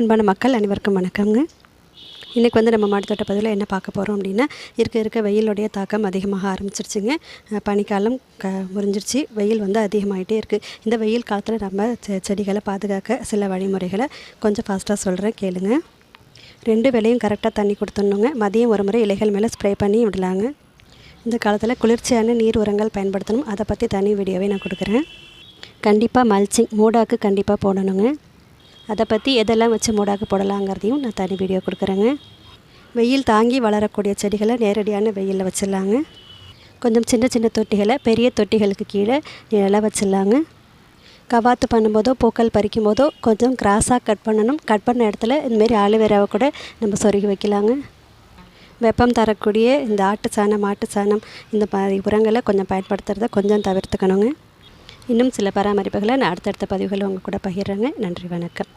அன்பான மக்கள் அனைவருக்கும் வணக்கங்க இன்றைக்கி வந்து நம்ம மாடித்தோட்ட பதிவில் என்ன பார்க்க போகிறோம் அப்படின்னா இருக்க இருக்க வெயிலுடைய தாக்கம் அதிகமாக ஆரம்பிச்சிருச்சுங்க. பனிக்காலம் க முறிஞ்சிருச்சு. வெயில் வந்து அதிகமாகிட்டே இருக்குது இந்த வெயில் காலத்தில் நம்ம செ- செடிகளை பாதுகாக்க சில வழிமுறைகளை கொஞ்சம் ஃபாஸ்ட்டாக சொல்கிறேன் கேளுங்க. ரெண்டு வேலையும் கரெக்டாக தண்ணி கொடுத்துடணுங்க. மதியம் ஒரு முறை இலைகள் மேலே ஸ்ப்ரே பண்ணி விடலாங்க. இந்த காலத்தில் குளிர்ச்சியான நீர் உரங்கள் பயன்படுத்தணும். அதை பற்றி தனி வீடியோவே நான் கொடுக்குறேன். கண்டிப்பாக மல்ச்சிங் மூடாக்கு கண்டிப்பாக போடணுங்க. அதை பற்றி எதெல்லாம் வச்சு மூடாக்கு போடலாங்கிறதையும் நான் தனி வீடியோ கொடுக்குறேங்க. வெயில் தாங்கி வளரக்கூடிய செடிகளை நேரடியான வெயிலில் வச்சிடலாங்க. கொஞ்சம் சின்ன சின்ன தொட்டிகளை பெரிய தொட்டிகளுக்கு கீழே நிழலாக வச்சிடலாங்க. கவாத்து பண்ணும்போதோ பூக்கள் பறிக்கும் போதோ கொஞ்சம் கிராஸாக கட் பண்ணணும். கட் பண்ண இடத்துல இந்தமாரி ஆலுவேராவை கூட நம்ம சொருகி வைக்கலாங்க. வெப்பம் தரக்கூடிய இந்த ஆட்டு சாணம் மாட்டு சாணம் இந்த மாதிரி உரங்களை கொஞ்சம் பயன்படுத்துகிறத கொஞ்சம் தவிர்த்துக்கணுங்க. இன்னும் சில பராமரிப்புகளை நான் அடுத்தடுத்த பதிவுகளை உங்கள் கூட பகிர்றேங்க. நன்றி வணக்கம்.